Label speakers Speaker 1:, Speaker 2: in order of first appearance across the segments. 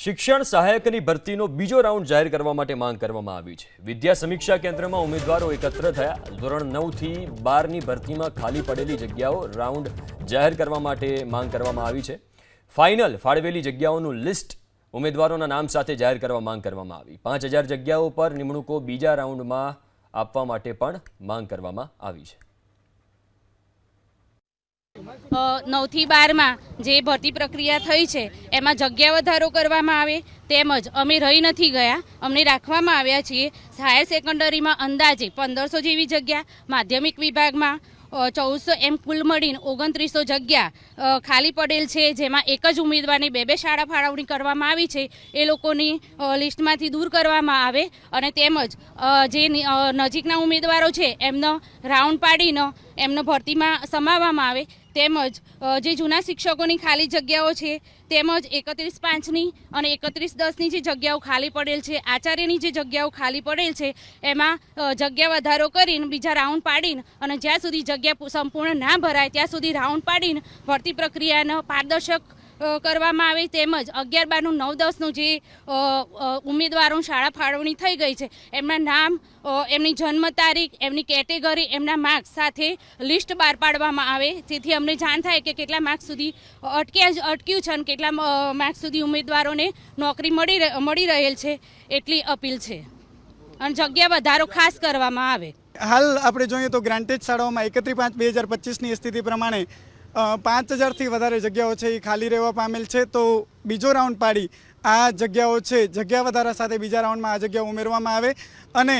Speaker 1: શિક્ષણ સહાયકની ભરતીનો બીજો રાઉન્ડ જાહેર કરવા માટે માંગ કરવામાં આવી છે. વિદ્યા સમીક્ષા કેન્દ્રમાં ઉમેદવારો એકત્ર થયા. ધોરણ નવથી બારની ભરતીમાં ખાલી પડેલી જગ્યાઓ રાઉન્ડ જાહેર કરવા માટે માંગ કરવામાં આવી છે. ફાઇનલ ફાળવેલી જગ્યાઓનું લિસ્ટ ઉમેદવારોના નામ સાથે જાહેર કરવા માંગ કરવામાં આવી. પાંચ જગ્યાઓ પર નિમણૂકો બીજા રાઉન્ડમાં આપવા માટે પણ માંગ કરવામાં આવી છે.
Speaker 2: નવથી બારમાં જે ભરતી પ્રક્રિયા થઈ છે, એમાં જગ્યા વધારો કરવામાં આવે, તેમજ અમે રહી નથી ગયા, અમને રાખવામાં આવ્યા છીએ. હાયર સેકન્ડરીમાં અંદાજે પંદરસો જેવી જગ્યા, માધ્યમિક વિભાગમાં ચૌદસો એમ કુલ મળીને ઓગણત્રીસો જગ્યા ખાલી પડેલ છે. જેમાં એક જ ઉમેદવારની બે બે શાળા ફાળવણી કરવામાં આવી છે. એ લોકોની લિસ્ટમાંથી દૂર કરવામાં આવે અને તેમજ જે નજીકના ઉમેદવારો છે, એમનો રાઉન્ડ પાડીને એમને ભરતીમાં સમાવવામાં આવે. તેમજ જે જૂના શિક્ષકોની ખાલી જગ્યાઓ છે, તેમજ એકત્રીસ પાંચની અને એકત્રીસ દસની જે જગ્યાઓ ખાલી પડેલ છે, આચાર્યની જે જગ્યાઓ ખાલી પડેલ છે, એમાં જગ્યા વધારો કરીને બીજા રાઉન્ડ પાડીને અને જ્યાં સુધી જગ્યા સંપૂર્ણ ના ભરાય, ત્યાં સુધી રાઉન્ડ પાડીને ભરતી પ્રક્રિયાનો પારદર્શક કરવામાં આવે તેમજ અગિયાર બારનું નવ દસનું જે ઉમેદવારો શાળા ફાળવણી થઈ ગઈ છે, એમના નામ એમની જન્મ તારીખ, એમની કેટેગરી, એમના માર્ક્સ સાથે લિસ્ટ બહાર પાડવામાં આવે. જેથી અમને જાણ થાય કે કેટલા માર્ક્સ સુધી અટક્યા અટક્યું છે અને કેટલા માર્ક્સ સુધી ઉમેદવારોને નોકરી મળી મળી રહેલ છે એટલી અપીલ છે. અને જગ્યા વધારો ખાસ કરવામાં આવે.
Speaker 3: હાલ આપણે જોઈએ તો ગ્રાન્ટેડ શાળાઓમાં એકત્રી પાંચ બે હજાર પચીસની સ્થિતિ પ્રમાણે પાંચ હજારથી વધારે જગ્યાઓ છે એ ખાલી રહેવા પામેલ છે. તો બીજો રાઉન્ડ પાડી. આ જગ્યાઓ છે, જગ્યા વધારા સાથે બીજા રાઉન્ડમાં આ જગ્યા ઉમેરવામાં આવે. અને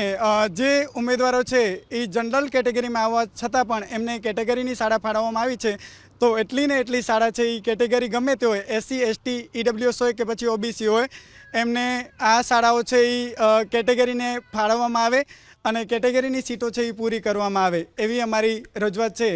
Speaker 3: જે ઉમેદવારો છે એ જનરલ કેટેગરીમાં આવવા છતાં પણ એમને કેટેગરીની શાળા ફાળવવામાં આવી છે. તો એટલી ને એટલી શાળા છે એ કેટેગરી ગમે તે હોય, એસસી, એસટી, ઈડબ્લ્યુએસ હોય કે પછી ઓબીસી હોય, એમને આ શાળાઓ છે એ કેટેગરીને ફાળવવામાં આવે અને કેટેગરીની સીટો છે એ પૂરી કરવામાં આવે. એવી અમારી રજૂઆત છે.